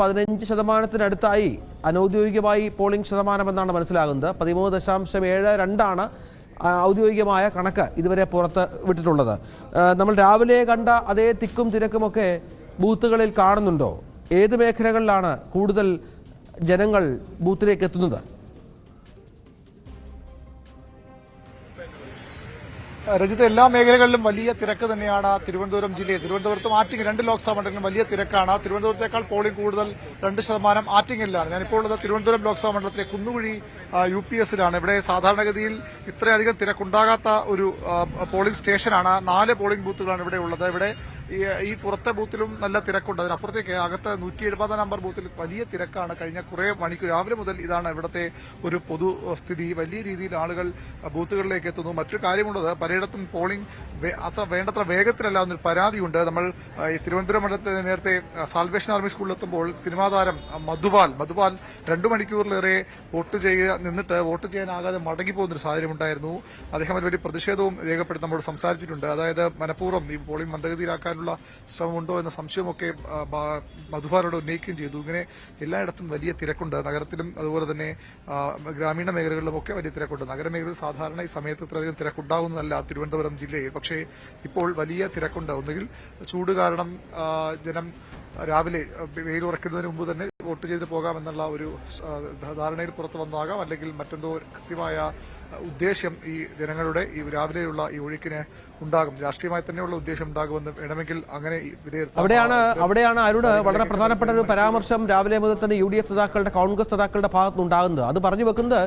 പതിനഞ്ച് ശതമാനത്തിനടുത്തായി അനൌദ്യോഗികമായി പോളിംഗ് ശതമാനം എന്നാണ് മനസ്സിലാകുന്നത്. പതിമൂന്ന് ദശാംശം ഏഴ് രണ്ടാണ് ഔദ്യോഗികമായ കണക്ക് ഇതുവരെ പുറത്ത് വിട്ടിട്ടുള്ളത്. നമ്മൾ രാവിലെ കണ്ട അതേ തിക്കും തിരക്കുമൊക്കെ ബൂത്തുകളിൽ കാണുന്നുണ്ടോ? ഏത് മേഖലകളിലാണ് കൂടുതൽ ജനങ്ങൾ ബൂത്തിലേക്ക് എത്തുന്നത്? രജിത എല്ലാ മേഖലകളിലും വലിയ തിരക്ക് തന്നെയാണ് തിരുവനന്തപുരം ജില്ലയിൽ. തിരുവനന്തപുരത്തും ആറ്റിങ് രണ്ട് ലോക്സഭാ മണ്ഡലങ്ങളിലും വലിയ തിരക്കാണ്. തിരുവനന്തപുരത്തേക്കാൾ പോളിംഗ് കൂടുതൽ രണ്ട് ശതമാനം ആറ്റിങ്ങിലാണ് ഞാനിപ്പോൾ ഉള്ളത് തിരുവനന്തപുരം ലോക്സഭാ മണ്ഡലത്തിലെ കുന്നുകുഴി യു പി എസിലാണ്. ഇവിടെ സാധാരണഗതിയിൽ ഇത്രയധികം തിരക്കുണ്ടാകാത്ത ഒരു പോളിംഗ് സ്റ്റേഷനാണ്. നാല് പോളിംഗ് ബൂത്തുകളാണ് ഇവിടെ ഉള്ളത്. ഇവിടെ ഈ പുറത്തെ ബൂത്തിലും നല്ല തിരക്കുണ്ട്. അതിനപ്പുറത്തേക്ക് അകത്ത് നൂറ്റി എഴുപതാം നമ്പർ ബൂത്തിൽ വലിയ തിരക്കാണ്. കഴിഞ്ഞ കുറെ മണിക്കൂർ രാവിലെ മുതൽ ഇതാണ് ഇവിടുത്തെ ഒരു പൊതുസ്ഥിതി. വലിയ രീതിയിൽ ആളുകൾ ബൂത്തുകളിലേക്ക് എത്തുന്നു. മറ്റൊരു കാര്യമുള്ളത് പലയിടത്തും പോളിംഗ് അത്ര വേണ്ടത്ര വേഗത്തിലല്ല എന്നൊരു പരാതിയുണ്ട്. നമ്മൾ ഈ തിരുവനന്തപുരം മണ്ഡലത്തിൽ നേരത്തെ സാൽവേഷൻ ആർമി സ്കൂളിലെത്തുമ്പോൾ സിനിമാ താരം മധുപാൽ മധുപാൽ രണ്ടു മണിക്കൂറിലേറെ വോട്ട് ചെയ്യുക നിന്നിട്ട് വോട്ട് ചെയ്യാനാകാതെ മടങ്ങി പോകുന്നൊരു സാഹചര്യം ഉണ്ടായിരുന്നു അദ്ദേഹം വലിയ പ്രതിഷേധവും രേഖപ്പെടുത്തി നമ്മോട് സംസാരിച്ചിട്ടുണ്ട്. അതായത് മനഃപൂർവം ഈ പോളിംഗ് മന്ദഗതിയിലാക്കാനുള്ള ശ്രമമുണ്ടോ എന്ന സംശയമൊക്കെ മധുപാലോട് ഉന്നയിക്കുകയും ചെയ്തു. ഇങ്ങനെ എല്ലായിടത്തും വലിയ തിരക്കുണ്ട്. നഗരത്തിലും അതുപോലെ തന്നെ ഗ്രാമീണ മേഖലകളിലും ഒക്കെ വലിയ തിരക്കുണ്ട്. നഗരമേഖലയിൽ സാധാരണ ഈ സമയത്ത് ഇത്രയധികം തിരക്കുണ്ടാകുന്നതല്ല തിരുവനന്തപുരം ജില്ലയിൽ. പക്ഷേ ഇപ്പോൾ വലിയ തിരക്കുണ്ട്. ഒന്നുകിൽ ചൂട് കാരണം ജനം രാവിലെ വെയിൽ ഉറക്കുന്നതിന് മുമ്പ് തന്നെ വോട്ട് ചെയ്ത് പോകാമെന്നുള്ള ഒരു ധാരണയിൽ പുറത്തു വന്നാകാം അല്ലെങ്കിൽ മറ്റെന്തോ കൃത്യമായ ഉദ്ദേശ്യം ഈ ജനങ്ങളുടെ ഈ രാവിലെയുള്ള ഈ ഒഴുക്കിന് ഉണ്ടാകും. രാഷ്ട്രീയമായി തന്നെയുള്ള ഉദ്ദേശം ഉണ്ടാകുമെന്ന് വേണമെങ്കിൽ അങ്ങനെ അവിടെയാണ് അവിടെയാണ് അരുണ് വളരെ പ്രധാനപ്പെട്ട ഒരു പരാമർശം രാവിലെ മുതൽ തന്നെ യു ഡി എഫ് നേതാക്കളുടെ കോൺഗ്രസ് നേതാക്കളുടെ ഭാഗത്തുനിന്നുണ്ടാകുന്നത് അത് പറഞ്ഞു വെക്കുന്നത്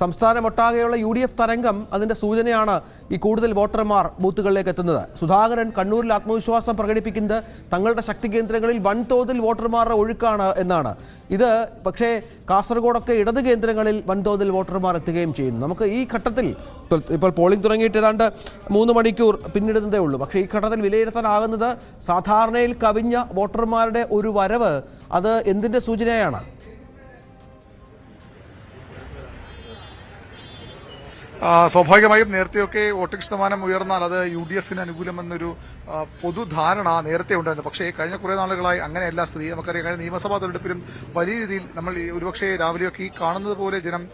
സംസ്ഥാനമൊട്ടാകെയുള്ള യു ഡി എഫ് തരംഗം അതിന്റെ സൂചനയാണ് ഈ കൂടുതൽ വോട്ടർമാർ ബൂത്തുകളിലേക്ക് എത്തുന്നത്. സുധാകരൻ കണ്ണൂരിൽ ആത്മവിശ്വാസം പ്രകടിപ്പിക്കുന്നത് തങ്ങളുടെ ശക്തി കേന്ദ്രങ്ങളിൽ വൻതോതിൽ വോട്ടർമാരുടെ ഒഴുക്കാണ് എന്നാണ്. ഇത് പക്ഷേ കാസർഗോഡൊക്കെ ഇടത് കേന്ദ്രങ്ങളിൽ വൻതോതിൽ വോട്ടർമാർ എത്തുകയും ചെയ്യുന്നു. നമുക്ക് ഈ ഘട്ടത്തിൽ ഇപ്പോൾ- ഇപ്പോൾ പോളിംഗ് തുടങ്ങിയിട്ട് ഏതാണ്ട് മൂന്ന് മണിക്കൂർ പിന്നിടുന്നതേ ഉള്ളൂ. പക്ഷേ ഈ ഘട്ടത്തിൽ വിലയിരുത്താനാകുന്നത് സാധാരണയിൽ കവിഞ്ഞ വോട്ടർമാരുടെ ഒരു വരവ്. അത് എന്തിന്റെ സൂചനയാണ്? സ്വാഭാവികമായും നേരത്തെയൊക്കെ വോട്ടിംഗ് ശതമാനം ഉയർന്നാൽ അത് യു ഡി എഫിന് അനുകൂലമെന്നൊരു പൊതുധാരണ നേരത്തെ ഉണ്ടായിരുന്നു. പക്ഷേ കഴിഞ്ഞ കുറേ നാളുകളായി അങ്ങനെയല്ല. സ്ഥിതി നമുക്കറിയാം കഴിഞ്ഞ നിയമസഭാ തെരഞ്ഞെടുപ്പിലും വലിയ രീതിയിൽ നമ്മൾ ഒരുപക്ഷെ രാവിലെയൊക്കെ ഈ കാണുന്നത് പോലെ ജനം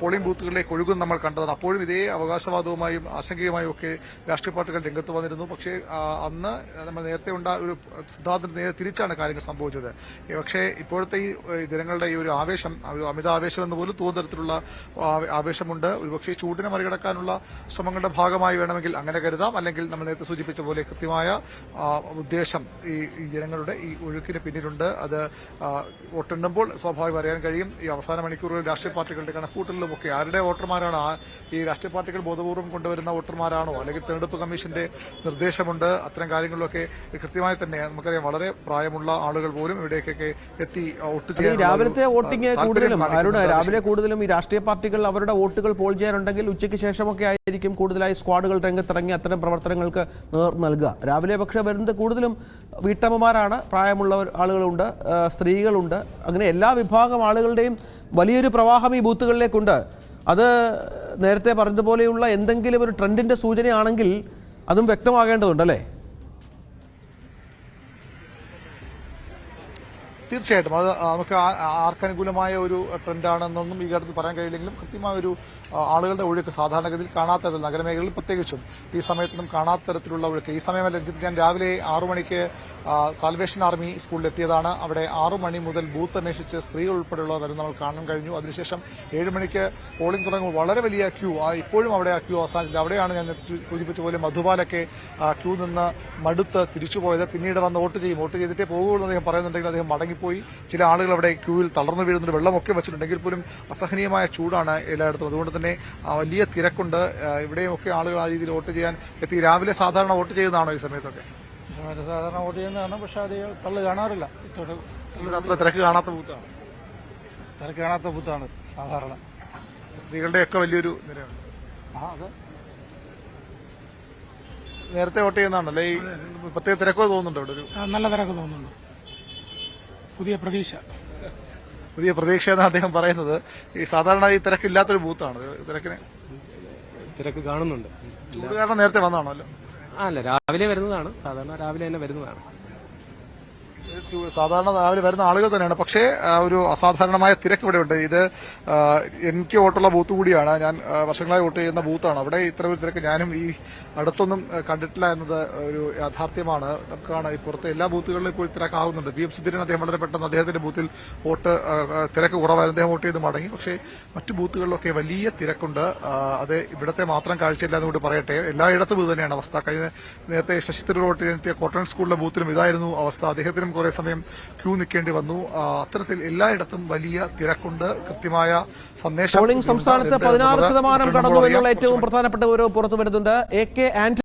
പോളിംഗ് ബൂത്തുകളിലേക്ക് ഒഴുകും നമ്മൾ കണ്ടതാണ്. അപ്പോഴും ഇതേ അവകാശവാദവുമായും ആശങ്കയുമായും ഒക്കെ രാഷ്ട്രീയ പാർട്ടികൾ രംഗത്ത് വന്നിരുന്നു. പക്ഷേ അന്ന് നമ്മൾ നേരത്തെ ഉണ്ട ഒരു സിദ്ധാന്തം നേരെ തിരിച്ചാണ് കാര്യങ്ങൾ സംഭവിച്ചത്. പക്ഷേ ഇപ്പോഴത്തെ ഈ ജനങ്ങളുടെ ഈ ഒരു ആവേശം ഒരു അമിത ആവേശം എന്ന് പോലും തോന്നുന്ന തരത്തിലുള്ള ആവേശമുണ്ട്. ഒരുപക്ഷെ ചൂടിനെ മറികടക്കാനുള്ള ശ്രമങ്ങളുടെ ഭാഗമായി വേണമെങ്കിൽ അങ്ങനെ കരുതാം. അല്ലെങ്കിൽ നമ്മൾ നേരത്തെ സൂചിപ്പിച്ച പോലെ കൃത്യമായ ഉദ്ദേശം ഈ ജനങ്ങളുടെ ഈ ഒഴുക്കിന് പിന്നിലുണ്ട്. അത് വോട്ടെണ്ണുമ്പോൾ സ്വാഭാവികം അറിയാൻ കഴിയും. ഈ അവസാന മണിക്കൂറുകളിൽ രാഷ്ട്രീയ പാർട്ടികളുടെ കണക്കൂട്ടലിലും ഒക്കെ ആരുടെ വോട്ടർമാരാണ്? ഈ രാഷ്ട്രീയ പാർട്ടികൾ ബോധപൂർവം കൊണ്ടുവരുന്ന വോട്ടർമാരാണോ? അല്ലെങ്കിൽ തെരഞ്ഞെടുപ്പ് കമ്മീഷന്റെ നിർദ്ദേശമുണ്ട്. അത്തരം കാര്യങ്ങളിലൊക്കെ കൃത്യമായി തന്നെ നമുക്കറിയാം വളരെ പ്രായമുള്ള ആളുകൾ പോലും ഇവിടേക്കൊക്കെ എത്തി വോട്ട് ഒരു, രാവിലത്തെ വോട്ടിംഗ് കൂടുതലും രാവിലെ കൂടുതലും ഈ രാഷ്ട്രീയ പാർട്ടികൾ അവരുടെ വോട്ടുകൾ പോൾ ചെയ്യാനുണ്ടെങ്കിൽ ഉച്ചയ്ക്ക് ശേഷമൊക്കെ ആയിരിക്കും കൂടുതലായി സ്ക്വാഡുകൾ രംഗത്തിറങ്ങി അത്തരം പ്രവർത്തനങ്ങൾക്ക് നേർ നൽകുക. രാവിലെ പക്ഷേ വരുന്നത് കൂടുതലും വീട്ടമ്മമാരാണ്. പ്രായമുള്ള ആളുകളുണ്ട് സ്ത്രീകളുണ്ട്. അങ്ങനെ എല്ലാ വിഭാഗം ആളുകളുടെയും വലിയൊരു പ്രവാഹം ഈ ബൂത്തുകളിലേക്കുണ്ട്. അത് നേരത്തെ പറഞ്ഞതുപോലെയുള്ള എന്തെങ്കിലും ഒരു ട്രെൻഡിന്റെ സൂചനയാണെങ്കിൽ അതും വ്യക്തമാകേണ്ടതുണ്ട് തീർച്ചയായിട്ടും. അത് നമുക്ക് ആർക്കനുകൂലമായ ഒരു ട്രെൻഡാണെന്നൊന്നും ഈ കാര്യത്തിൽ പറയാൻ കഴിയില്ലെങ്കിലും കൃത്യമായ ഒരു ആളുകളുടെ ഒഴുക്ക് സാധാരണഗതിയിൽ കാണാത്ത തരത്തിൽ നഗരമേഖലയിൽ പ്രത്യേകിച്ചും ഈ സമയത്തൊന്നും കാണാത്ത തരത്തിലുള്ള ഒഴുക്ക്. ഈ സമയമല്ല രഞ്ജിത്ത് ഞാൻ രാവിലെ ആറു മണിക്ക് സാൽവേഷൻ ആർമി സ്കൂളിൽ എത്തിയതാണ് അവിടെ ആറു മണി മുതൽ ബൂത്ത് അന്വേഷിച്ച് സ്ത്രീകൾ ഉൾപ്പെടെയുള്ളവരും നമ്മൾ കാണാൻ കഴിഞ്ഞു. അതിനുശേഷം ഏഴ് മണിക്ക് പോളിംഗ് തുടങ്ങുമ്പോൾ വളരെ വലിയ ക്യൂ ഇപ്പോഴും അവിടെ ആ ക്യൂ അവസാനിച്ചില്ല. അവിടെയാണ് ഞാൻ സൂചിപ്പിച്ച പോലെ മധുപാലൊക്കെ ക്യൂ നിന്ന് മടുത്ത് തിരിച്ചുപോയത്. പിന്നീട് വന്ന് വോട്ട് ചെയ്യും. വോട്ട് ചെയ്തിട്ടേ പോകുള്ളൂ അദ്ദേഹം പറയുന്നുണ്ടെങ്കിൽ അദ്ദേഹം മടങ്ങിപ്പോയി ചില ആളുകൾ അവിടെ ക്യൂവിൽ തളർന്നു വീഴുന്ന വെള്ളമൊക്കെ വെച്ചിട്ടുണ്ടെങ്കിൽ പോലും അസഹനീയമായ ചൂടാണ് എല്ലായിടത്തും. അതുകൊണ്ട് തന്നെ വലിയ തിരക്കുണ്ട്. ഇവിടെയൊക്കെ ആളുകൾ ആ രീതിയിൽ വോട്ട് ചെയ്യാൻ എത്തി. രാവിലെ സാധാരണ വോട്ട് ചെയ്യുന്നതാണോ ഈ സമയത്തൊക്കെ? സാധാരണ വോട്ട് ചെയ്യുന്നതാണ്. പക്ഷെ അത് തള്ളു കാണാറില്ല. അത്ര തിരക്ക് കാണാത്ത ബൂത്താണ്. തിരക്ക് കാണാത്ത ബൂത്താണ് സാധാരണ. സ്ത്രീകളുടെയൊക്കെ വലിയൊരു നിരയാണ്. ആ അത്. നേരത്തെ വോട്ട് ചെയ്യുന്നതാണല്ലേ? ഈ പ്രത്യേക തിരക്കോ തോന്നുന്നുണ്ടോ ഇവിടെ ഒരു നല്ല തിരക്ക് തോന്നുന്നുണ്ട്. പുതിയ പ്രതീക്ഷ. പുതിയ പ്രതീക്ഷ എന്നാണ് അദ്ദേഹം പറയുന്നത്. ഈ സാധാരണ ഈ തിരക്കില്ലാത്തൊരു ബൂത്താണ്. തിരക്കിനെ തിരക്കിന് തിരക്ക് കാണുന്നുണ്ട്. കാരണം നേരത്തെ വന്നതാണല്ലോ. അല്ല രാവിലെ വരുന്നതാണ്. സാധാരണ രാവിലെ തന്നെ വരുന്നതാണ്. സാധാരണ രാവിലെ വരുന്ന ആളുകൾ തന്നെയാണ്. പക്ഷേ ഒരു അസാധാരണമായ തിരക്ക് ഇവിടെ ഉണ്ട്. ഇത് എനിക്ക് വോട്ടുള്ള ബൂത്ത് കൂടിയാണ്. ഞാൻ വർഷങ്ങളായി വോട്ട് ചെയ്യുന്ന ബൂത്താണ്. അവിടെ ഇത്ര ഒരു തിരക്ക് ഞാനും ഈ അടുത്തൊന്നും കണ്ടിട്ടില്ല എന്നത് ഒരു യാഥാർത്ഥ്യമാണ്. നമുക്കാണ് പുറത്തെ എല്ലാ ബൂത്തുകളിലും ഇപ്പോൾ തിരക്കാവുന്നുണ്ട് പി എം സുധീരൻ അദ്ദേഹം വളരെ പെട്ടെന്ന് അദ്ദേഹത്തിന്റെ ബൂത്തിൽ വോട്ട് തിരക്ക് കുറവായിരുന്നു. അദ്ദേഹം വോട്ട് ചെയ്ത് മടങ്ങി. പക്ഷേ മറ്റു ബൂത്തുകളിലൊക്കെ വലിയ തിരക്കുണ്ട്. അത് ഇവിടത്തെ മാത്രം കാഴ്ചയില്ല എന്നുകൂടി പറയട്ടെ. എല്ലായിടത്തും ഇത് തന്നെയാണ് അവസ്ഥ. കഴിഞ്ഞ നേരത്തെ ശശി തരൂർ വോട്ട് കോട്ടൺ സ്കൂളിലെ ബൂത്തിലും ഇതായിരുന്നു അവസ്ഥ. അദ്ദേഹത്തിനും കുറെ സമയം ക്യൂ നിൽക്കേണ്ടി വന്നു അത്തരത്തിൽ എല്ലായിടത്തും വലിയ തിരക്കുണ്ട് കൃത്യമായ സന്ദേശം സംസ്ഥാനത്ത്. പതിനാറ് ശതമാനം കടന്നു. എന്നുള്ള ഏറ്റവും പ്രധാനപ്പെട്ട ഒരു പുറത്തു വരുന്നുണ്ട് എ കെ ആന്റണി